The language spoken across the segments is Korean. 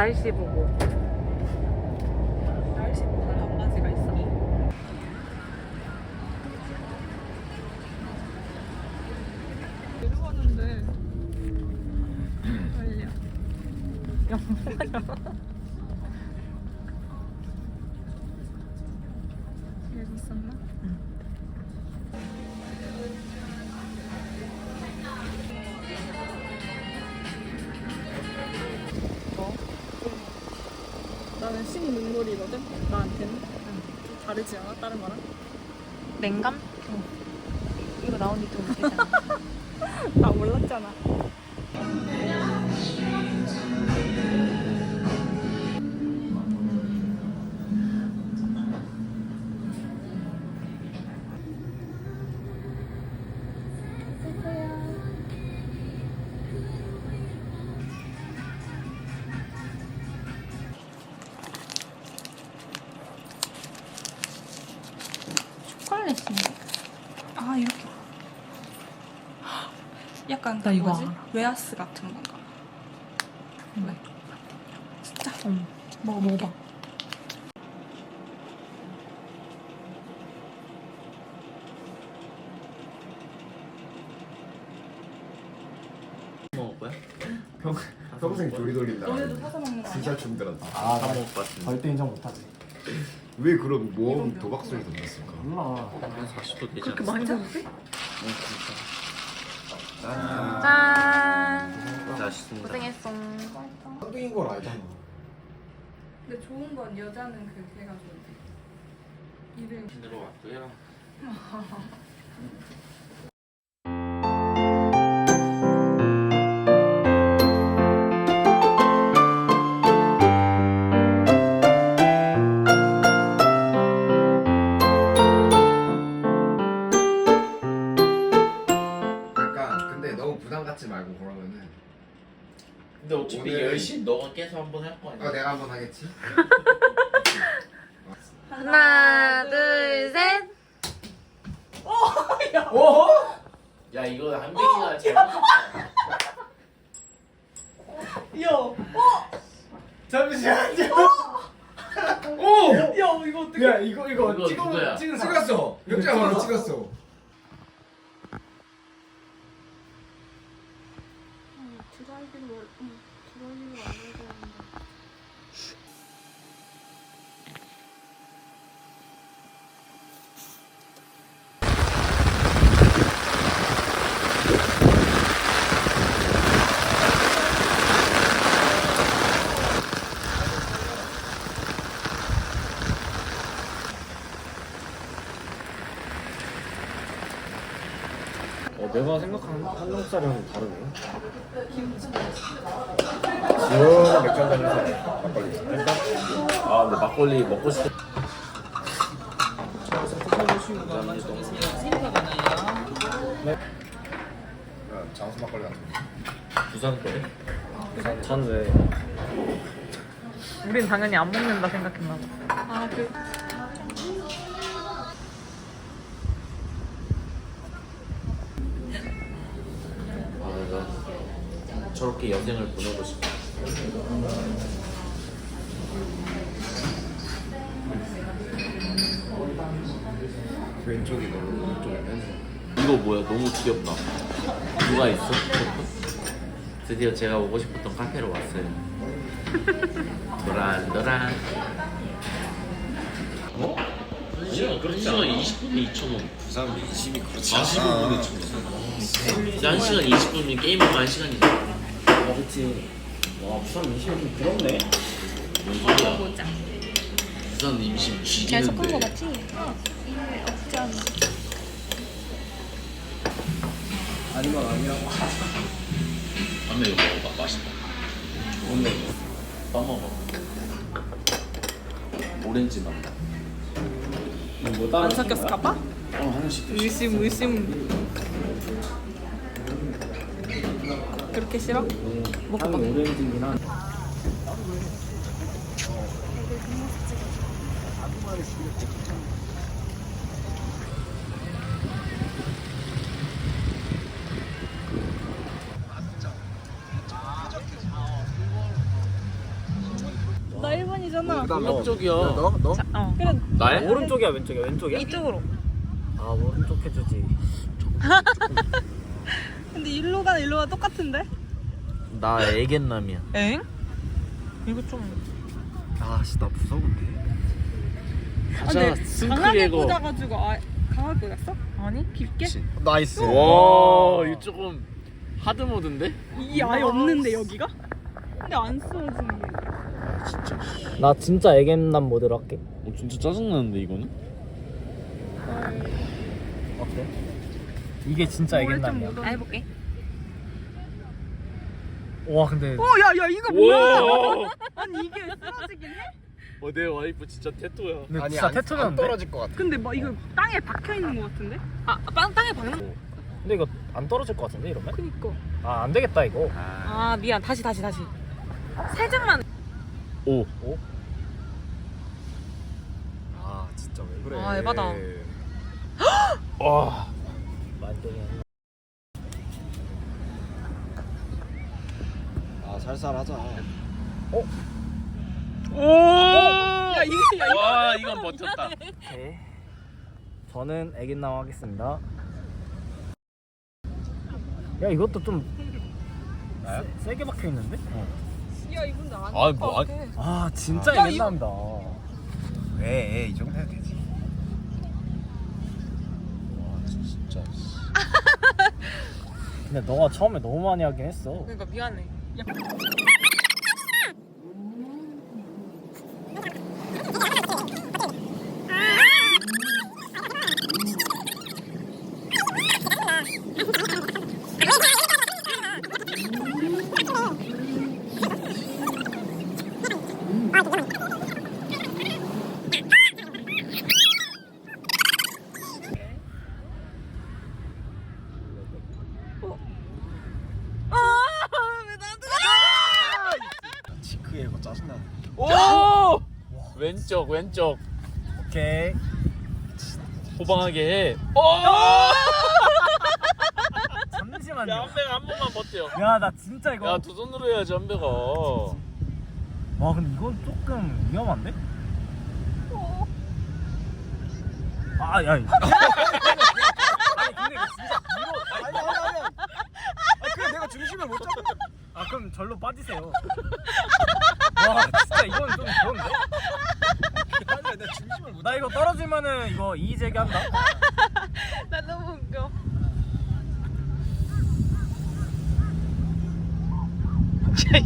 날씨 보고. 나는 신문놀이거든? 나한테는? 좀 다르지 않아? 다른 거랑? 냉감? 이거 나온 지좀 되잖아. 나 몰랐잖아. 약간 나 이거 뭐지? 알아. 웨하스 같은 건가? 왜? 진짜? 응. 먹어, 먹어봐. 먹을 거야? 평, 평생 도리도리다 너네도 사서 먹는 거 아니야? 진짜 춤들었다 아, 다나 먹을 것 같은데 절대 인정 못하지. 왜 그런 모험 도박성이 던졌을까 몰라. 한 40도 되지 그렇게 않았어? 많이 먹지? 아 짠. 맛있습니다 고생했어. 쌍둥이인 걸 알잖아. 근데 좋은 건 여자는 그 걔가 좋은데 이를 들어왔고요 10시 너가 깨서 한번 할 거 아니야? 어 내가 한번 하겠지 하나, 둘, 셋. 야 이거 한백이가 잘못했다 잠시만요. 오! 야 이거 어떻게 야 이거 이거 이거 찍어 누구야? 찍은. 찍었어 역자 바로 찍었어 드라이기로 응 드라이기로 안 해야 되는데 어, 내가 생각하는 한국사람은 다르네. 시원한 맥주 한잔 해서 막걸리. 일단 아 근데 막걸리 먹고 싶어 어, 장수 막걸리 같은 거 부산 거래? 부산 찬데 우린 당연히 안 먹는다 생각했나 봐. 아 그 저렇게 여생을 보내고 싶어 왼쪽이 너무 오른쪽이 왼쪽 이거 뭐야? 너무 귀엽다. 누가 있어? 드디어 제가 오고 싶었던 카페로 왔어요. 도란 도란. 어? 1시간, 1시간 20분에 2,000원. 부산 민심이 그렇지 45분에 2,000원. 1시간 20분이면 게임하면 1시간이잖아 아 그치. 와 부산 민심이 좀 부럽네. 뭔 소리야 부산 임신 쥐기는데 맞지? 어 없지 않아 아니면 아니라고. 이거 먹어봐 맛있다 뭔데? 떠먹어 오렌지 맛뭐 다른 안 섞였을까 봐? 어 하나씩. 의심 의심 그렇게 싫어? 먹어봐. 오렌지긴 한. 쪽이잖아. 그다음 블럭 쪽이야. 너 너? 어. 그래. 나야? 오른쪽이야 왼쪽이야 왼쪽이야? 이쪽으로. 아 오른쪽 해주지. 근데 일로 가는 일로 가 똑같은데? 나 애견남이야. 엥? 이거 좀. 아씨 나 무서운데. 가자 강하게. 꽂아가지고 아 강하게 꽂았어? 아니? 깊게? 나이스. 와 이거 조금 하드 모드인데? 이 아예 없는데 여기가? 근데 안 쓰워지는 게. 나 진짜 애견남 모드로 할게. 어, 진짜 짜증 나는데 이거는? 어때? 이게 진짜 애견남이야. 아, 해볼게. 와 근데 어, 야, 야, 이거 뭐야? 와. 아니 이게 쓰러지긴 해? 어, 내 와이프 진짜 태토야. 근데 아니 진짜 안, 안 테토는데? 떨어질 것 같아. 근데 막 이거 땅에 박혀 있는 것 같은데? 아, 빵, 땅에 박는? 근데 이거 안 떨어질 것 같은데 이러면? 그니까. 아 안 되겠다 이거. 아, 미안. 다시, 다시, 다시. 세 장만. 오. 오? 아 진짜 왜 그래? 아, 에바다. 와. 만동이. 아 살살하자. 오. 야, 이거, 야, 이거. 와 이건 버텼다. 오케이. 저는 애견남 하겠습니다. 야 이것도 좀 나요? 세, 세게 박혀 있는데? 어. 야, 이건 나안 아, 뭐, 아, 아 진짜 야. 왜? 이 정도 해도 되지. 와 진짜. 근데 너가 처음에 너무 많이 하긴 했어. 그러니까 미안해. 지 이거 짜증나. 오. 왼쪽 왼쪽 오케이. 호방하게 해. 오. 잠시만요. 야 한배가 한 번만 버텨. 야 나 진짜 이거. 야두 손으로 해야지 한배가. 와 근데 이건 조금 위험한데? 아 야. 아니 근데 이거 진짜 위로. 아니 아니 아니. 아 그래 내가 중심을 못 잡고. 아 그럼 절로 빠지세요. 와 진짜 이건 좀 그런데? 아니 내가 중심을 못. 나 이거 떨어지면은 이거 이의 제기한다. 나 너무 웃겨.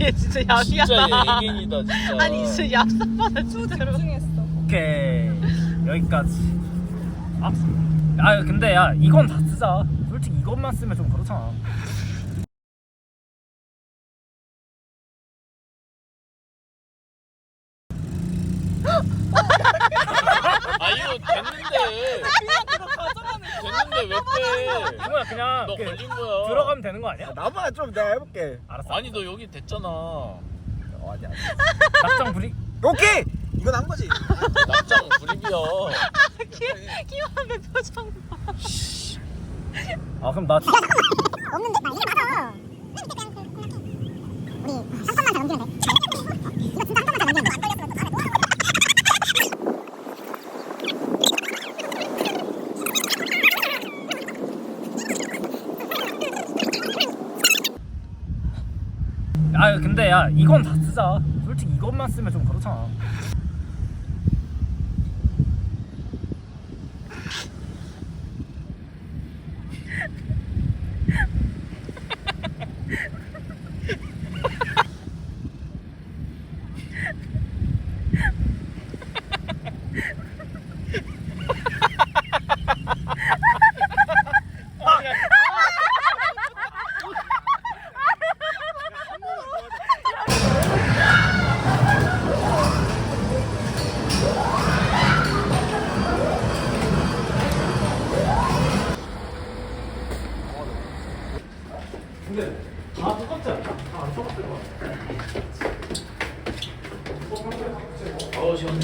얘 진짜 야 진짜 얘 애견이다 진짜. 아니, 진짜 얍삽하다, 진짜로. 집중했어. 오케이 여기까지. 아, 아 근데 야 이건 다 쓰자. 솔직히 이것만 쓰면 좀 그렇잖아. 아 이거 됐는데. 빼? 이거야 그냥 너 이렇게 걸린 거야. 들어가면 되는 거 아니야? 나만 좀 내가 해볼게. 알았어. 아니 너 여기 됐잖아. 어, 아니 아니. 낙장 불이. 오케이. 이건 한 거지. 낙장 불입이야. 키워한배 표정 봐. 아 그럼 나 없는데? 나 이게 맞아. 우리 한 판만 더 넘기면 돼. 이거 진짜 한 판만 더 넘기면 돼. 안 걸렸으면 또 다음에 또 하는 거야. 아 근데 야 이건 다 쓰자. 솔직히 이것만 쓰면 좀 그렇잖아. 근데 다 똑같지 않나? 다안 똑같을 것 같아. 어우 시원해.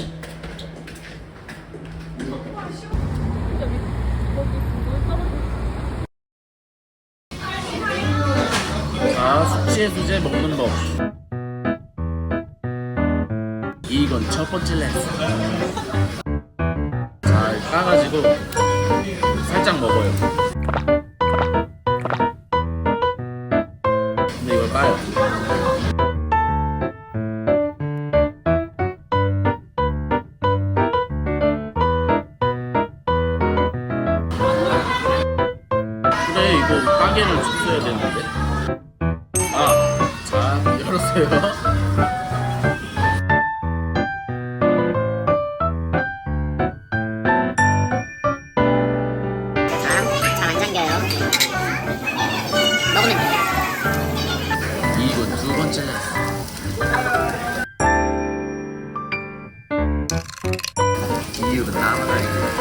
아 숙취해소제 먹는 법. 이건 첫 번째 레슨. 잘 까가지고 Yeah. you, but nominated.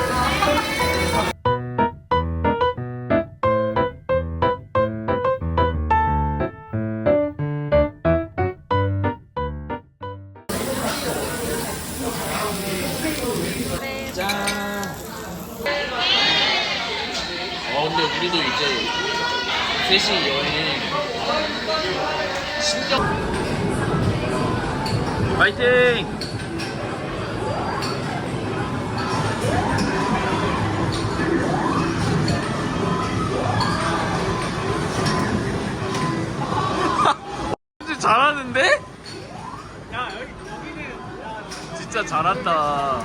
진짜 잘한다.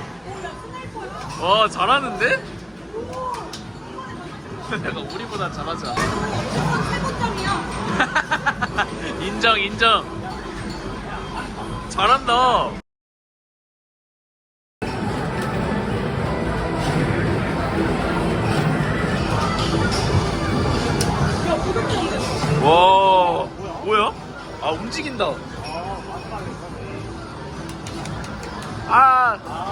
와 잘하는데? 내가 우리보다 잘하자. 인정 인정. 잘한다. 와 뭐야? 아 움직인다. Ah.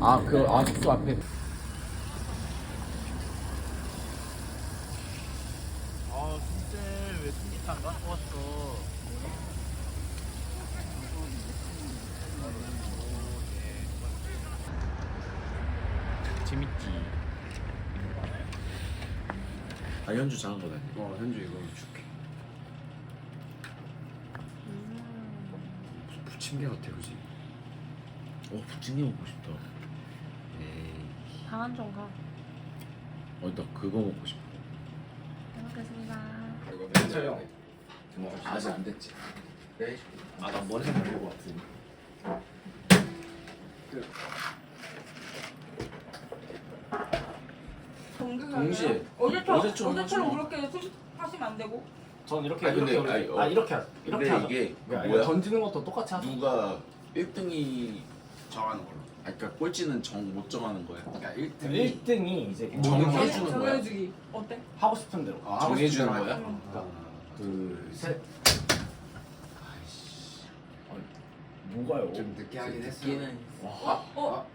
아, 그, 아, 숙소 앞에. 아, 진짜 왜 승리차 안 갖고 왔어? 재밌지. 아, 현주 자는 거다. 어, 현주 이거 줄게. 부침개 같아, 그지? 어 부침개 먹고 싶다. 에이. 방한정 가. 어, 나 그거 먹고 싶어. 잘 먹겠습니다. 괜찮아요. 뭐 아직 안 됐지. 네. 아나 머리 좀 말릴 것 같은데. 동시에. 어제처럼 어제처럼 그렇게 하시면 안 되고. 전 이렇게 아니, 이렇게 올리- 아니, 어. 아 이렇게 이렇게 하 이게 그러니까 뭐야? 던지는 것도 똑같이 하죠. 누가 1등이 정하는 걸로. 아 그러니까 꼴찌는 정 못 정하는 거야. 그러니까 1등이 1등이 이제 뭐 정해주는 정해주는 거야. 정해주기 어때? 하고 싶은 대로. 아, 정해주는 거야? 그러니까 아. 둘, 셋. 아니, 뭐가요? 좀 늦게 하긴 했어. 얘는 어? 어?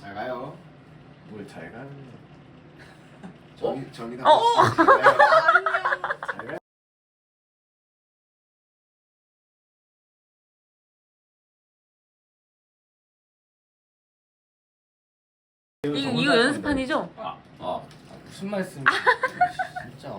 잘 가요. 뭘 잘 가는 정이 정이 다. 어, 연습판이죠? 아 무슨 말씀? 진짜.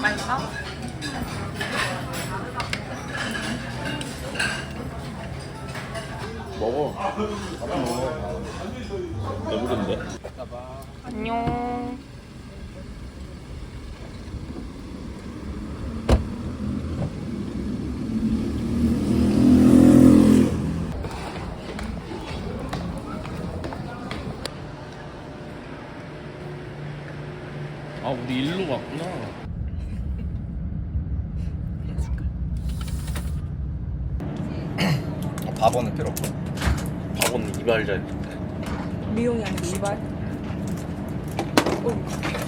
맛있어? 먹어. 배부른데? 안녕. 아 우리 일로 왔구나. 바보는 필요 없고. 박원 이발자. 미용이 아니고 이발 어,